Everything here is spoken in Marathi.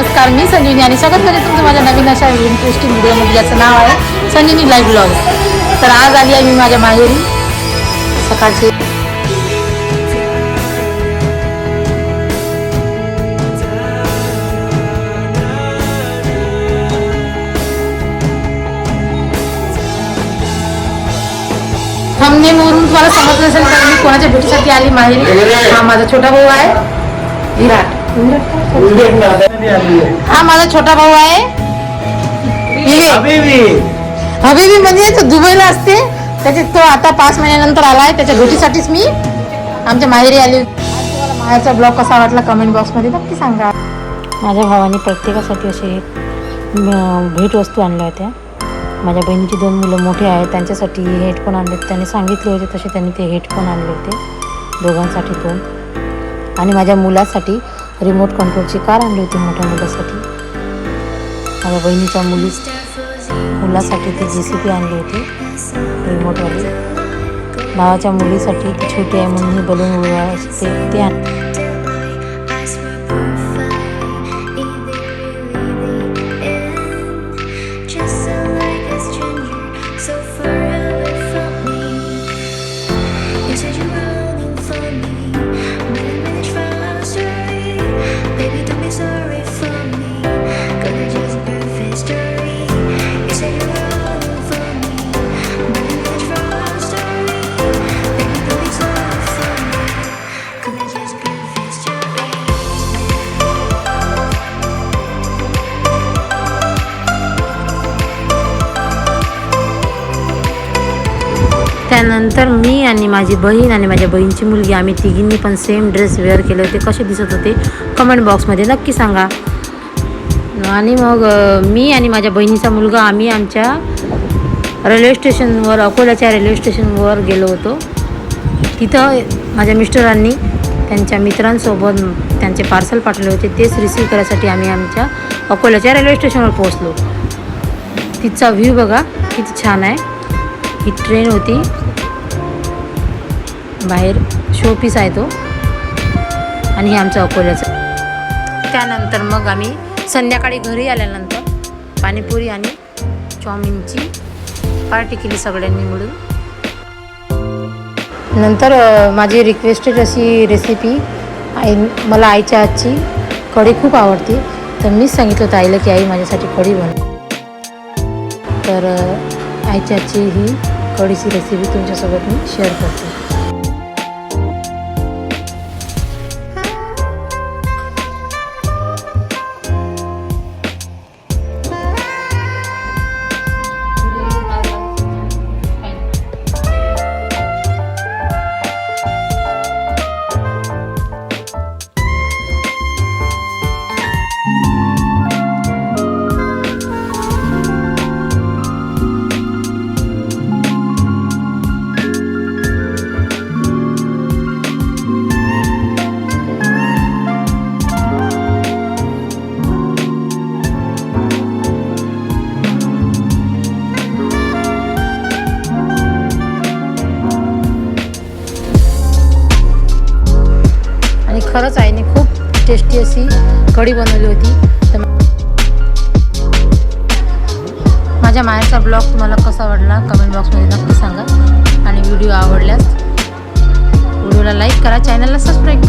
नमस्कार मी संजीवनी आणि स्वागत करते तुमचं माझ्या नवीन अशा इंटरेस्टिंग व्हिडिओमध्ये ज्याचं नाव आहे संजीवनी लाईव्ह ब्लॉग तर आज आली आहे मी माझ्या माहेरी. सकाळची वरून तुम्हाला समजलं असेल तर मी कोणाच्या भेटीसाठी आली माहेरी. हा माझा छोटा भाऊ आहे. विराट. हा। माझा छोटा भाऊ आहे हबीबी म्हणजे तो दुबईला असते। त्याचे तो आता पाच महिन्यानंतर आलाय त्याच्या भेटीसाठीच मी आमच्या माहेरी आली होती. तुम्हाला माहेरचा ब्लॉग कसा वाटला कमेंट बॉक्समध्ये नक्की सांगा. माझ्या भावाने प्रत्येकासाठी असे भेटवस्तू आणल्या होत्या. माझ्या बहिणीची दोन मुलं मोठे आहेत त्यांच्यासाठी हेडफोन आणले त्यांनी सांगितले होते तसे त्यांनी ते हेडफोन आणले होते. दोघांसाठी दोन. आणि माझ्या मुलासाठी रिमोट कंट्रोलची कार आणली होती मोठ्या मुलासाठी. माझ्या बहिणीच्या मुली मुलासाठी ती जे सी पी आणली होती रिमोटवाली भावाच्या मुलीसाठी ती छोटी आहे म्हणून ही बलून उडवायची ते ते आण I you त्यानंतर मी आणि माझी बहीण आणि माझ्या बहीणची मुलगी आम्ही तिघींनी पण सेम ड्रेस वेअर केले होते. कसे दिसत होते? कमेंट बॉक्समध्ये नक्की सांगा. आणि मग मी आणि माझ्या बहिणीचा मुलगा आम्ही आमच्या रेल्वे स्टेशनवर अकोल्याच्या रेल्वे स्टेशनवर गेलो होतो. तिथं माझ्या मिस्टरांनी त्यांच्या मित्रांसोबत त्यांचे पार्सल पाठवले होते. तेच रिसीव करायसाठी आम्ही आमच्या अकोल्याच्या रेल्वे स्टेशनवर पोहोचलो. तिचा व्ह्यू बघा किती छान आहे. ही ट्रेन होती. बाहेर शो पीस आहे तो. आणि हे आमचं अकोल्याचं. त्यानंतर मग आम्ही संध्याकाळी घरी आल्यानंतर पाणीपुरी आणि चाऊमिनची पार्टी केली सगळ्यांनी मिळून. नंतर माझी रिक्वेस्टेड अशी रेसिपी आई मला आईच्या हातची कढी खूप आवडते. तर मीच सांगितलं होतं आईला की आई माझ्यासाठी कढी बन तर आईच्या हातची ही थोडीशी रेसिपी तुमच्यासोबत मी शेअर करते. खरंच आईने खूप टेस्टी अशी कढी बनवली होती. तर माझ्या मायाचा ब्लॉग तुम्हाला कसा वाटला कमेंट बॉक्समध्ये नक्की सांगा. आणि व्हिडिओ आवडल्यास व्हिडिओला लाईक करा चॅनलला सबस्क्राईब